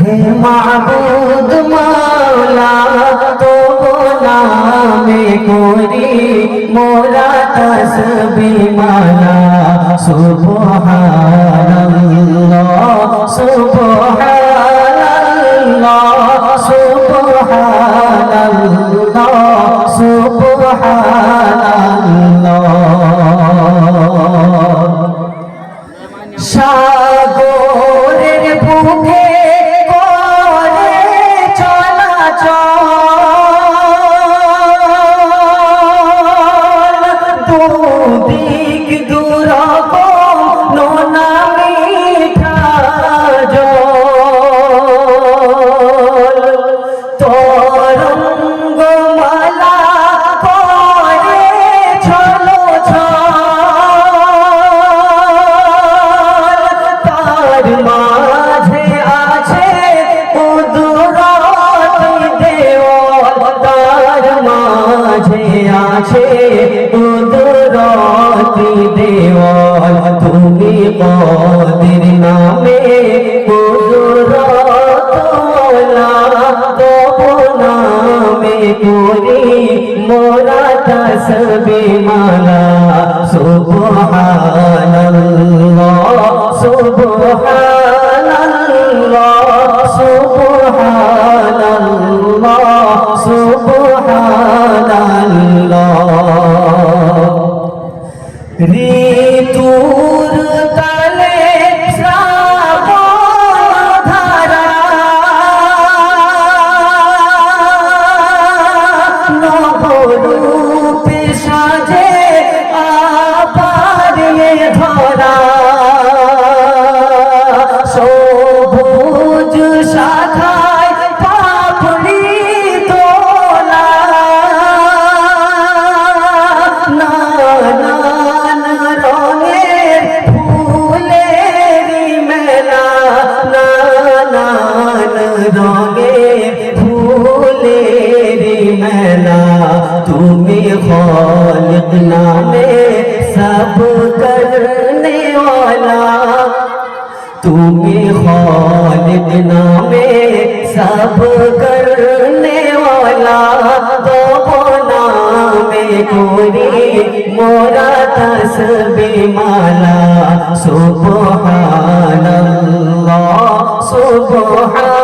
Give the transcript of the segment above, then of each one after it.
হে মাবুদ মাওলা তো নামে করি মোরা তসবি মালা। সুবহানাল্লাহ সুবহানাল্লাহ দুদিক দুরকম নোনা মিঠা জল। তরঙ্গ মালা করে মাঝে আছে কুদরতি দেওয়াল, তার মাঝে আছে তুমি কদির নামে নামে করি মোরা তসবি মালা সুবহানাল্লাহ সুবহানাল্লাহ সুবহানাল্লাহ সুবহানাল্লাহ। তুমি খালিক নামে সব করনে ওয়ালা তুমি খালিক নামে সব করনে ওয়ালা তো নামে করি মোরা তসবি মালা সুবহানাল্লাহ সুবহানাল্লাহ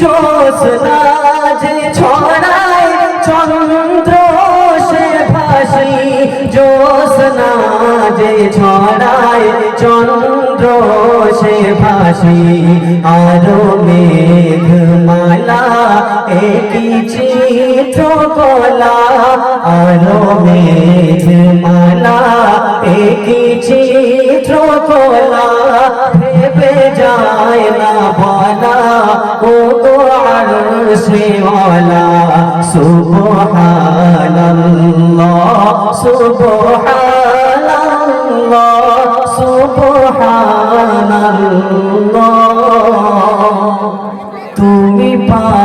জ্যোৎস্না যে ছড়ায় চন্দ্র সে ভাসি। জ্যোৎস্না যে ছড়ায় চন্দ্র সে ভাসি। আরও মেঘমালা, একই চিত্র কলা আরও মেঘমালা, একই চিত্র কলা যায় না বলা ও তো আর শ্রীওয়ালা সুবহানাল্লাহ সুবহানাল্লাহ সুবহানাল্লাহ। তুমি পা